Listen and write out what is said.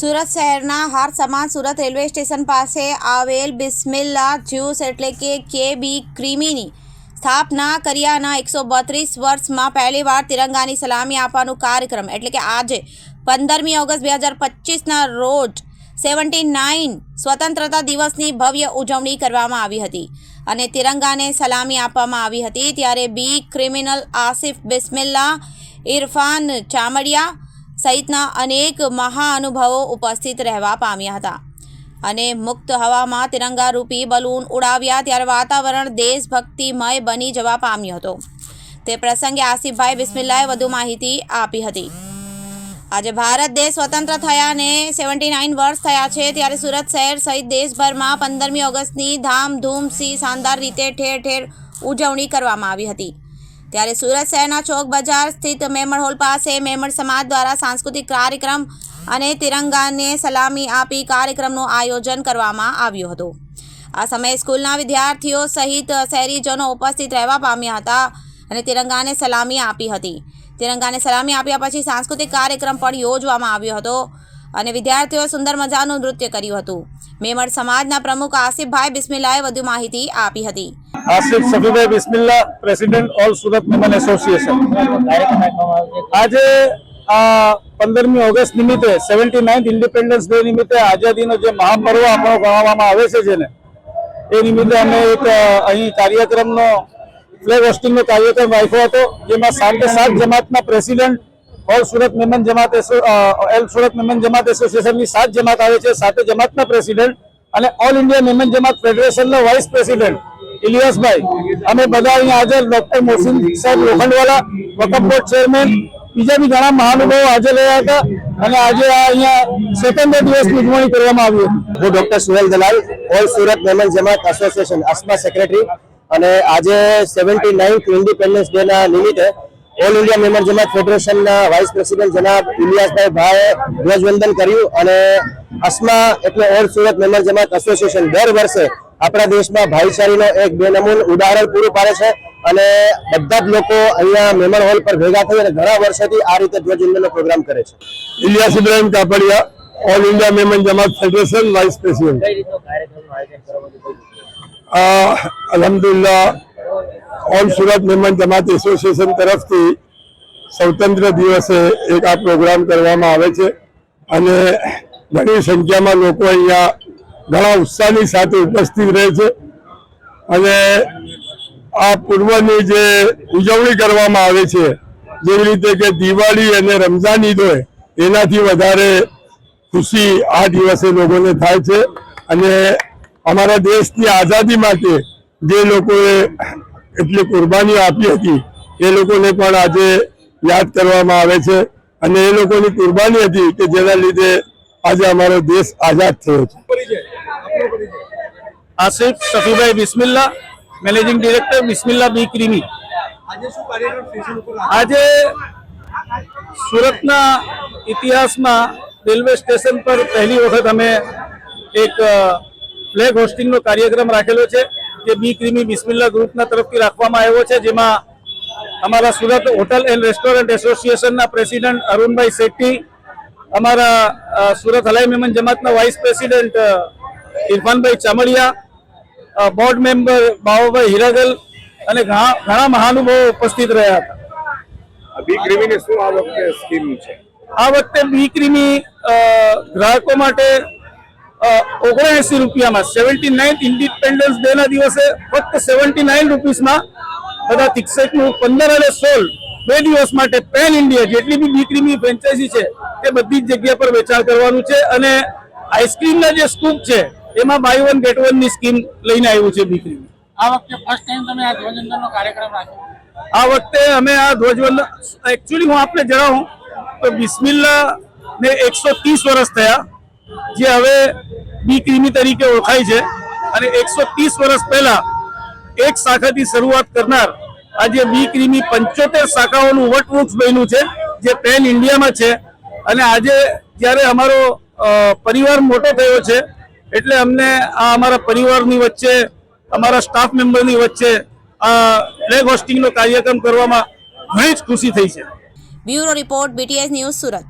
સુરત શહેરના હાર સમાન સુરત રેલવે સ્ટેશન પાસે આવેલ બિસ્મિલ્લા જ્યુસ એટલે કે કે બી ક્રીમીની સ્થાપના કર્યાના એકસો બત્રીસ વર્ષમાં પહેલીવાર તિરંગાની સલામી આપવાનો કાર્યક્રમ એટલે કે આજે પંદરમી ઓગસ્ટ બે હજાર પચીસના રોજ સેવન્ટી નાઇન સ્વતંત્રતા દિવસની ભવ્ય ઉજવણી કરવામાં આવી હતી અને તિરંગાને સલામી આપવામાં આવી હતી. ત્યારે બી ક્રિમિનલ આસિફ બિસ્મિલ્લા, ઇરફાન ચામડિયા સહિતના અનેક મહાઅનુભવો ઉપસ્થિત રહેવા પામ્યા હતા. અને મુક્ત હવામાં તિરંગારૂપી બલૂન ઉડાવ્યા ત્યારે વાતાવરણ દેશભક્તિમય બની જવા પામ્યું હતું. તે પ્રસંગે આસિફભાઈ બિસ્મિલ્લાએ વધુ માહિતી આપી હતી. આજે ભારત દેશ સ્વતંત્ર થયાને સેવન્ટી નાઇન વર્ષ થયા છે ત્યારે સુરત શહેર સહિત દેશભરમાં પંદરમી ઓગસ્ટની ધામધૂમથી શાનદાર રીતે ઠેર ઠેર ઉજવણી કરવામાં આવી હતી. ત્યારે સુરત શહેરના ચોક બજાર સ્થિત મેમણ હોલ પાસે મેમણ સમાજ દ્વારા સાંસ્કૃતિક કાર્યક્રમ અને તિરંગાને સલામી આપી કાર્યક્રમનું આયોજન કરવામાં આવ્યું હતું. આ સમયે સ્કૂલના વિદ્યાર્થીઓ સહિત શહેરીજનો ઉપસ્થિત રહેવા પામ્યા હતા અને તિરંગાને સલામી આપી હતી. તિરંગાને સલામી આપ્યા પછી સાંસ્કૃતિક કાર્યક્રમ પણ યોજવામાં આવ્યો હતો. અને વિદ્યાર્થીઓએ સુંદર મજાનું નૃત્ય કર્યું હતું. મેમણ સમાજના પ્રમુખ આસિફભાઈ બિસ્મિલ્લાએ વધુ માહિતી આપી હતી. Asif Safibhai Bismillah, president all Surat Memon association. આજે, આ પંદરમી ઓગસ્ટ નિમિત્તે, સેવન્ટી નાઇન્થ ઇન્ડિપેન્ડન્સ ડે નિમિત્તે આઝાદીનો જે મહાપર્વ આપણો ગણવામાં આવે છે જેને, એ નિમિત્તે અમે એક અહીં કાર્યક્રમનો, ફ્લેગ હોસ્ટિંગનો કાર્યક્રમ રાખ્યો હતો, જેમાં સાંજે સાત જમાતના president all Surat Memon Jamat all Surat Memon Jamat એસોસિએશનની સાત જમાત આવે છે. સાતે જમાતના પ્રેસિડેન્ટ અને ઓલ ઇન્ડિયા મેમન જમાત ફેડરેશનના વાઇસ પ્રેસિડેન્ટ ઇલિયાસભાઈ. અમે બધા અહીંયા હાજર. ડોક્ટર મોહસિન સાહેબ લોખંડવાલા, વકફ બોર્ડ ચેરમેન, બીજા બી ઘણા મહાનુભાવો હાજર રહ્યા હતા અને આજે આ અહીંયા સેકન્ડ દિવસની ઉજવણી કરવામાં આવી હતી. હું doctor Suhel Dalal, all Surat Memon Jamat association ASMA secretary. અને આજે સેવન્ટી નાઇન્થ ઇન્ડિપેન્ડન્સ ડે ના નિમિત્તે ઓલ ઇન્ડિયા મેમ્બર જમાત ફેડરેશનના વાઇસ પ્રેસિડેન્ટ જનાબ ઇલિયાસભાઈ ભાઈએ ધ્વજવંદન કર્યું અને અસ્મા એટલે all Surat member Jamaat association દર વર્ષે આપણા દેશમાં ભાઈચારીનો એક બેનમૂન ઉદાહરણ પૂરું પાડે છે અને બધા જ લોકો અહીંયા મેમર હોલ પર ભેગા થઈ અને ઘણા વર્ષોથી આ રીતે ધ્વજવંદનનો પ્રોગ્રામ કરે છે. Ilyas Ibrahim Kapadia all India Memon Jamat federation vice president આ અલહમદુલિલ્લાહ ઓલ સુરત મહેમાન જમાત એસોસિએશન તરફથી સ્વતંત્ર દિવસે એક આ પ્રોગ્રામ કરવામાં આવે છે અને ઘણી સંખ્યામાં લોકો અહીંયા ઘણા ઉત્સાહની સાથે ઉપસ્થિત રહે છે અને આ પૂર્વની જે ઉજવણી કરવામાં આવે છે, જેવી રીતે કે દિવાળી અને રમઝાન ઈદ હોય એનાથી વધારે ખુશી આ દિવસે લોકોને થાય છે અને અમારા દેશની આઝાદી માટે જે લોકોએ એટલી કુરબાનીઓ આપી હતી. એ લોકોને પણ આજે યાદ કરવામાં આવે છે અને એ લોકોની કુરબાની હતી કે જેના લીધે આજે અમારો દેશ આઝાદ થયો છે. Asif Safibhai Bismillah, managing director Bismillah Be Creamy. આજે સુરતના ઇતિહાસમાં રેલવે સ્ટેશન પર પહેલી વખત અમે એક ફ્લેગ હોસ્ટિંગનો કાર્યક્રમ રાખેલો છે. જે બી ક્રીમી બિસ્મિલ્લા ગ્રુપના તરફથી રાખવામાં આવ્યો છે જેમાં અમારા સુરત હોટલ એન્ડ રેસ્ટોરન્ટ એસોસિએશનના પ્રેસિડેન્ટ અરુણભાઈ શેટ્ટી અમારા Surat Halai Memon જમાતના vice president Irfanbhai Chamadia board member Bavabhai Hiragal અને ઘણા ઘણા મહાનુભાવો ઉપસ્થિત રહ્યા હતા. બી ક્રીમીની શું આ વખતે સ્કીમ છે? આ વખતે બી ક્રીમી ગ્રાહકો માટે ઓગણએસી રૂપિયામાં. સેવન્ટી નાઇન્થ ઇન્ડિપેન્ડન્સ ડે ના દિવસે ફક્ત સેવન્ટી નાઇન રૂપીસમાં બધા તિકસેટનું પંદર અને સોળ બે દિવસ માટે પેન ઇન્ડિયા જેટલી બી બી ક્રીમી ફ્રેન્ચાઇઝી છે તે બધી જ જગ્યા પર વેચાણ કરવાનું છે અને આઈસ્ક્રીમના જે સ્કૂપ છે એમાં બાય વન ગેટ વનની સ્કીમ લઈને આવ્યું છે બીક્રીમી આ વખતે ફર્સ્ટ ટાઈમ તમે આ ધ્વજવંદનનો કાર્યક્રમ રાખ્યો? આ વખતે અમે આ ધ્વજવંદન એકચ્યુઅલી હું આપને જણાવું તો બિસ્મિલ્લા ને એકસો ત્રીસ વર્ષ થયા જે હવે બી ક્રીમી તરીકે ઓળખાય છે. અને એકસો ત્રીસ વર્ષ પહેલા એક શાખાથી શરૂઆત કરનાર આજે બી ક્રીમી પંચોતેર શાખાઓનું વટવૃક્ષ બન્યું છે, જે પેન ઇન્ડિયામાં છે. અને આજે જ્યારે અમારો પરિવાર મોટો થયો છે, એટલે અમને આ અમારા પરિવારની વચ્ચે, અમારા સ્ટાફ મેમ્બરની વચ્ચે આ ફ્લેગ હોસ્ટિંગનો કાર્યક્રમ કરવામાં ઘણી જ ખુશી થઈ છે. Bureau report BTS news Surat.